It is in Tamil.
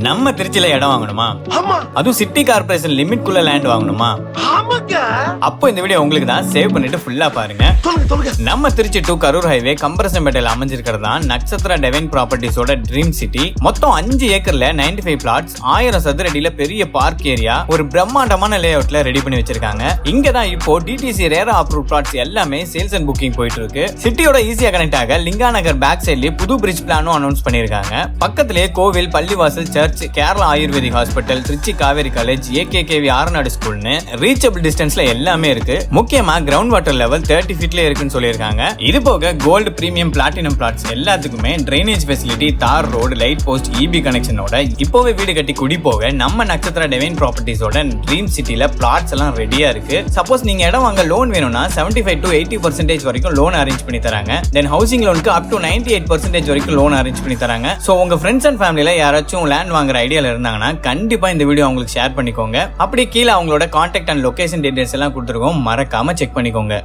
நம்ம திருச்சியில இடம் வாங்கணுமா? அதுவும் சிட்டி கார்பரேஷன் லிமிட் குள்ள லேண்ட் வாங்கணுமா? அப்போ இந்த வீடியோ உங்களுக்கு தான் சேவ் பண்ணிட்டு ஃபுல்லா பாருங்க. நம்ம திருச்சி டு கரூர் ஹைவே கம்பரசம்பேட்டையில் அமைஞ்சிருக்கிறது? தான் நட்சத்திர டெவைன் ப்ராப்பர்ட்டிஸோட ட்ரீம் சிட்டி மொத்தம் அஞ்சு ஏக்கர்ல 95 ஃபைவ் பிளாட்ஸ் ஆயிரம் சதுரடியில பெரிய பார்க் ஏரியா ஒரு பிரம்மாண்டமான லே அவுட்ல ரெடி பண்ணி வச்சிருக்காங்க. இங்க தான் இப்போ டிடிசி ரேரா அப்ரூவ் பிளாட்ஸ் எல்லாமே சேல்ஸ் அண்ட் புக்கிங் போயிட்டு இருக்கு சிட்டியோட ஈஸியா கனெக்ட் ஆக லிங்கா நகர் பேக் சைட்லயே புது பிரிட்ஜ் பிளானும் அனௌன்ஸ் பண்ணிருக்காங்க. பக்கத்திலேயே கோவில் பள்ளிவாசல் church Kerala ayurvedic hospital Tiruchi Kaveri college AKKV Aranadu ஸ்கூல்னு ரீச்சபிள் டிஸ்டன்ஸ்ல எல்லாமே இருக்கு. முக்கியமா கிரவுண்ட் வாட்டர் லெவல் தேர்ட்டி ஃபீட்ல இருக்குன்னு சொல்லியிருக்காங்க. இது போக கோல்டு பிரீமியம் பிளாட்டினம் பிளாட்ஸ் எல்லாத்துக்குமே ட்ரைனேஜ் ஃபெசிலிட்டி தார் ரோடு லைட் போஸ்ட் இபி கனெக்ஷனோட இப்போவே வீடு கட்டி குடி போக நம்ம நட்சத்திர டெவைன் ப்ராப்பர்ட்டிஸோட ட்ரீம் சிட்டில பிளாட்ஸ் எல்லாம் ரெடியா இருக்கு. சப்போஸ் நீங்க இடம் வாங்க லோன் வேணும்னா 75 ஃபைவ் டு எயிட்டி பர்சன்டேஜ் வரைக்கும் லோன் அரேஞ்ச் பண்ணி தராங்க. தென் ஹவுசிங் லோனுக்கு அப் டு 98% எயிட் பர்சன்டேஜ் வரைக்கும் லோன் அரேஞ்ச் பண்ணி தராங்க. ஸோ உங்க ஃப்ரெண்ட்ஸ் அண்ட் ஃபேமிலியில யாராச்சும் லேண்ட் வாங்குற ஐடியால இருந்தாங்கன்னா கண்டிப்பா இந்த வீடியோ அவங்களுக்கு ஷேர் பண்ணிக்கோங்க. அப்படி கீழே அவங்களோட கான்டாக்ட் அண்ட் லொகேஷன் டீட்டெயில்ஸ் எல்லாம் கொடுத்துருக்கோம். மறக்காம செக் பண்ணிக்கோங்க.